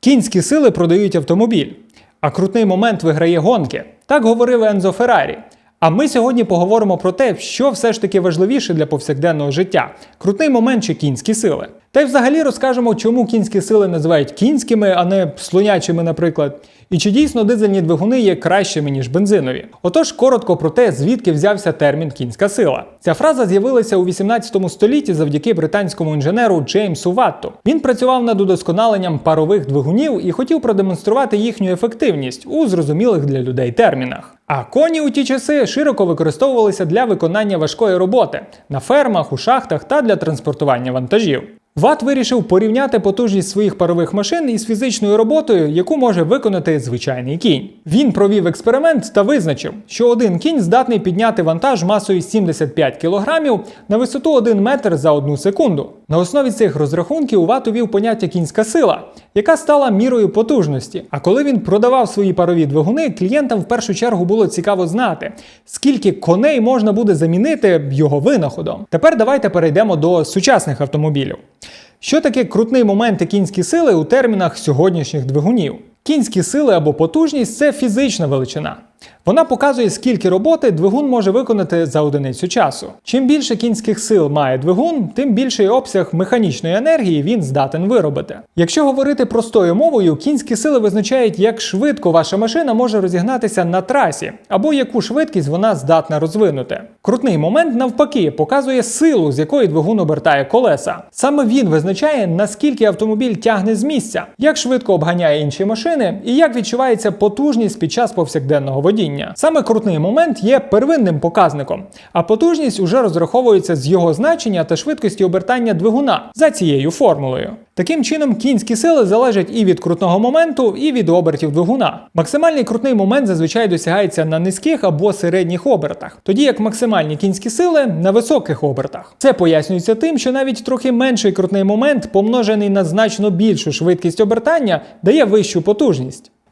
Кінські сили продають автомобіль, а крутний момент виграє гонки. Так говорив Ензо Феррарі. А ми сьогодні поговоримо про те, що все ж таки важливіше для повсякденного життя: крутний момент чи кінські сили. Та й взагалі розкажемо, чому кінські сили називають кінськими, а не слонячими, наприклад. І чи дійсно дизельні двигуни є кращими, ніж бензинові? Отож, коротко про те, звідки взявся термін кінська сила. Ця фраза з'явилася у 18 столітті завдяки британському інженеру Джеймсу Ватту. Він працював над удосконаленням парових двигунів і хотів продемонструвати їхню ефективність у зрозумілих для людей термінах. А коні у ті часи широко використовувалися для виконання важкої роботи на фермах, у шахтах та для транспортування вантажів. Ват вирішив порівняти потужність своїх парових машин із фізичною роботою, яку може виконати звичайний кінь. Він провів експеримент та визначив, що один кінь здатний підняти вантаж масою 75 кг на висоту 1 метр за одну секунду. На основі цих розрахунків Ват увів поняття кінська сила, яка стала мірою потужності. А коли він продавав свої парові двигуни, клієнтам в першу чергу було цікаво знати, скільки коней можна буде замінити його винаходом. Тепер давайте перейдемо до сучасних автомобілів. Що таке крутний момент і кінські сили у термінах сьогоднішніх двигунів? Кінські сили або потужність це фізична величина. Вона показує, скільки роботи двигун може виконати за одиницю часу. Чим більше кінських сил має двигун, тим більший обсяг механічної енергії він здатен виробити. Якщо говорити простою мовою, кінські сили визначають, як швидко ваша машина може розігнатися на трасі, або яку швидкість вона здатна розвинути. Крутний момент, навпаки, показує силу, з якої двигун обертає колеса. Саме він визначає, наскільки автомобіль тягне з місця, як швидко обганяє інші машини і як відчувається потужність під час повсякденного водіння. Саме крутний момент є первинним показником, а потужність уже розраховується з його значення та швидкості обертання двигуна за цією формулою. Таким чином, кінські сили залежать і від крутного моменту, і від обертів двигуна. Максимальний крутний момент зазвичай досягається на низьких або середніх обертах, тоді як максимальні кінські сили на високих обертах. Це пояснюється тим, що навіть трохи менший крутний момент, помножений на значно більшу швидкість обертання, дає вищу потужність.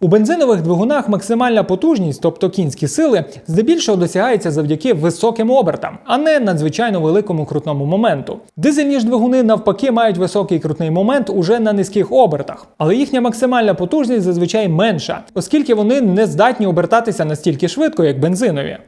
У бензинових двигунах максимальна потужність, тобто кінські сили, здебільшого досягається завдяки високим обертам, а не надзвичайно великому крутному моменту. Дизельні ж двигуни навпаки мають високий крутний момент уже на низьких обертах, але їхня максимальна потужність зазвичай менша, оскільки вони не здатні обертатися настільки швидко, як бензинові.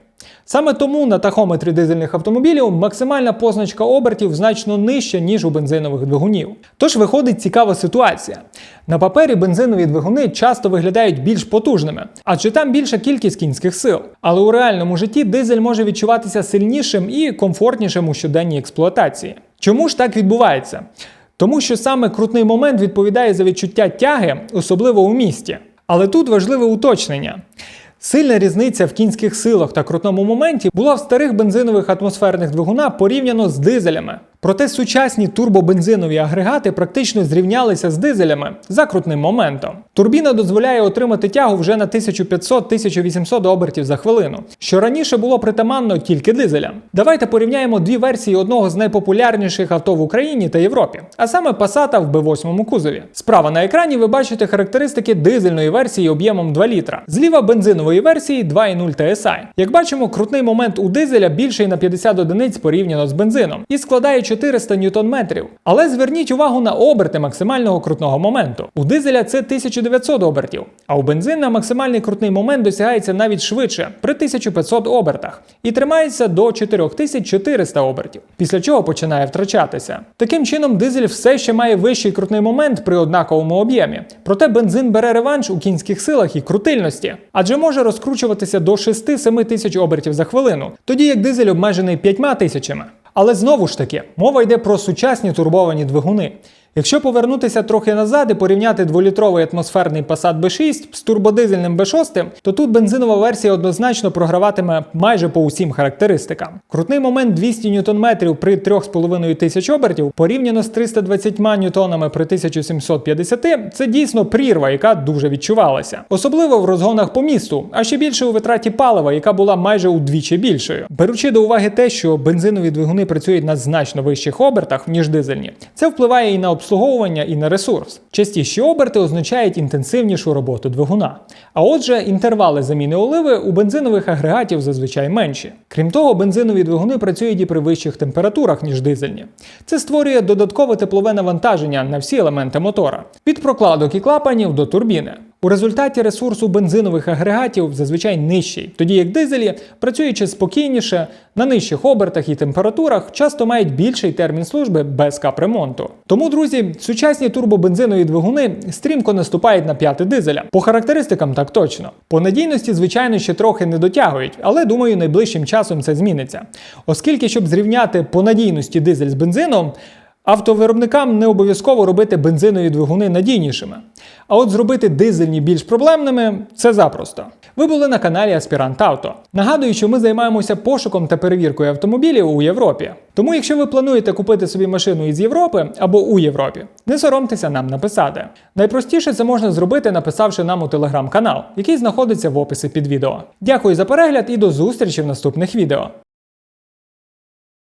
Саме тому на тахометрі дизельних автомобілів максимальна позначка обертів значно нижча, ніж у бензинових двигунів. Тож виходить цікава ситуація. На папері бензинові двигуни часто виглядають більш потужними, адже там більша кількість кінських сил. Але у реальному житті дизель може відчуватися сильнішим і комфортнішим у щоденній експлуатації. Чому ж так відбувається? Тому що саме крутний момент відповідає за відчуття тяги, особливо у місті. Але тут важливе уточнення. Сильна різниця в кінських силах та крутному моменті була в старих бензинових атмосферних двигунах порівняно з дизелями. Проте сучасні турбобензинові агрегати практично зрівнялися з дизелями за крутним моментом. Турбіна дозволяє отримати тягу вже на 1500-1800 обертів за хвилину, що раніше було притаманно тільки дизелям. Давайте порівняємо дві версії одного з найпопулярніших авто в Україні та Європі, а саме Passat в B8 кузові. Справа на екрані ви бачите характеристики дизельної версії об'ємом 2 літра, зліва бензинової версії 2.0 TSI. Як бачимо, крутний момент у дизеля більший на 50 одиниць порівняно з бензином і складає 400 ньютон-метрів. Але зверніть увагу на оберти максимального крутного моменту. У дизеля це 1900 обертів, а у бензина максимальний крутний момент досягається навіть швидше при 1500 обертах і тримається до 4400 обертів, після чого починає втрачатися. Таким чином, дизель все ще має вищий крутний момент при однаковому об'ємі. Проте бензин бере реванш у кінських силах і крутильності, адже може розкручуватися до 6-7 тисяч обертів за хвилину, тоді як дизель обмежений 5 тисячами. Але знову ж таки, мова йде про сучасні турбовані двигуни. Якщо повернутися трохи назад і порівняти дволітровий атмосферний Passat B6 з турбодизельним B6, то тут бензинова версія однозначно програватиме майже по усім характеристикам. Крутний момент 200 Нм при 3,5 тисяч обертів порівняно з 320 ньютонами при 1750 це дійсно прірва, яка дуже відчувалася. Особливо в розгонах по місту, а ще більше у витраті палива, яка була майже удвічі більшою. Беручи до уваги те, що бензинові двигуни працюють на значно вищих обертах, ніж дизельні, це впливає і на обслуговування обслуговування і на ресурс. Частіші оберти означають інтенсивнішу роботу двигуна. А отже, інтервали заміни оливи у бензинових агрегатів зазвичай менші. Крім того, бензинові двигуни працюють і при вищих температурах, ніж дизельні. Це створює додаткове теплове навантаження на всі елементи мотора від прокладок і клапанів до турбіни. У результаті ресурсу бензинових агрегатів зазвичай нижчий, тоді як дизелі, працюючи спокійніше, на нижчих обертах і температурах, часто мають більший термін служби без капремонту. Тому, друзі, сучасні турбобензинові двигуни стрімко наступають на п'яти дизеля. По характеристикам так точно. По надійності, звичайно, ще трохи не дотягують, але думаю, найближчим часом це зміниться. Оскільки, щоб зрівняти по надійності дизель з бензином, Автовиробникам не обов'язково робити бензинові двигуни надійнішими. А от зробити дизельні більш проблемними це запросто. Ви були на каналі Аспірант Авто. Нагадую, що ми займаємося пошуком та перевіркою автомобілів у Європі. Тому, якщо ви плануєте купити собі машину із Європи або у Європі, не соромтеся нам написати. Найпростіше це можна зробити, написавши нам у телеграм-канал, який знаходиться в описі під відео. Дякую за перегляд і до зустрічі в наступних відео.